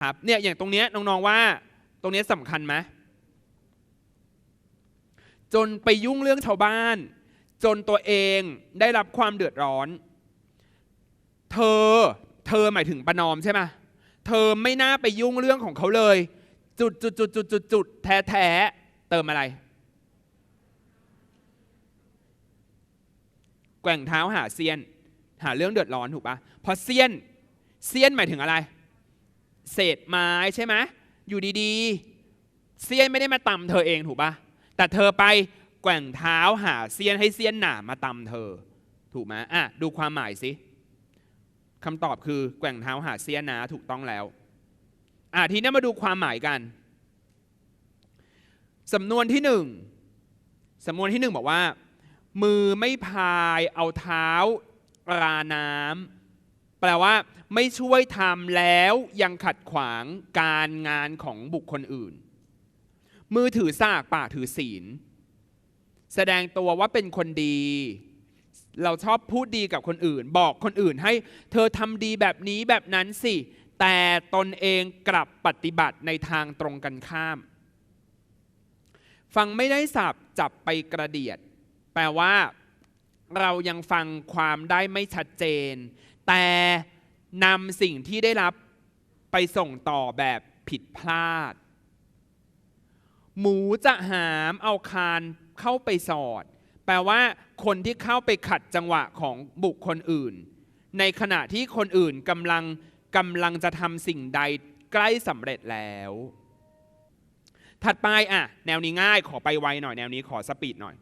ครับเนี่ยอย่างตรงเนี้ยน้องๆว่า ตรงเนี้ยสำคัญไหมจนไปยุ่งเรื่องชาวบ้าน จนตัวเองได้รับความเดือดร้อน เธอเธอหมายถึงประนอมใช่ไหมเธอไม่น่าไปยุ่งเรื่องของเขาเลย จุดจุดจุดจุดจุดจุดแท้แท้เติมอะไร แกว่งเท้าหาเซียน หาเรื่องเดือดร้อนถูกปะเพราะเซียนเซียนหมายถึงอะไร เศษไม้ใช่ไหมอยู่ดีๆ เซียนไม่ได้มาตำเธอเองถูกปะแต่เธอไปแกว่งเท้าหาเซียนให้เซียนหนามาตำเธอ ถูกไหมอะดูความหมายสิคำตอบคือแกว่งเท้าหาเซียนนะถูกต้องแล้ว อะทีนี้มาดูความหมายกันสำนวนที่หนึ่งสำนวนที่หนึ่งบอกว่า มือไม่พายเอาเท้าราน้ำ แปลว่า ไม่ช่วยทำแล้วยังขัดขวางการงานของบุคคลอื่น มือถือสากปากถือศีล แสดงตัวว่าเป็นคนดี เราชอบพูดดีกับคนอื่น บอกคนอื่นให้เธอทำดีแบบนี้แบบนั้นสิ แต่ตนเองกลับปฏิบัติในทางตรงกันข้าม ฟังไม่ได้สับจับไปกระเดียด แปลว่า เรายังฟังความได้ไม่ชัดเจน แต่นำสิ่งที่ได้รับไปส่งต่อแบบผิดพลาด หมูจะหามเอาคานเข้าไปสอด แปลว่าคนที่เข้าไปขัดจังหวะของบุคคลอื่น ในขณะที่คนอื่นกำลังกำลังจะทำสิ่งใดใกล้สำเร็จแล้ว ถัดไปอะ แนวนี้ง่ายขอไปไวหน่อย แนวนี้ขอสปีดหน่อย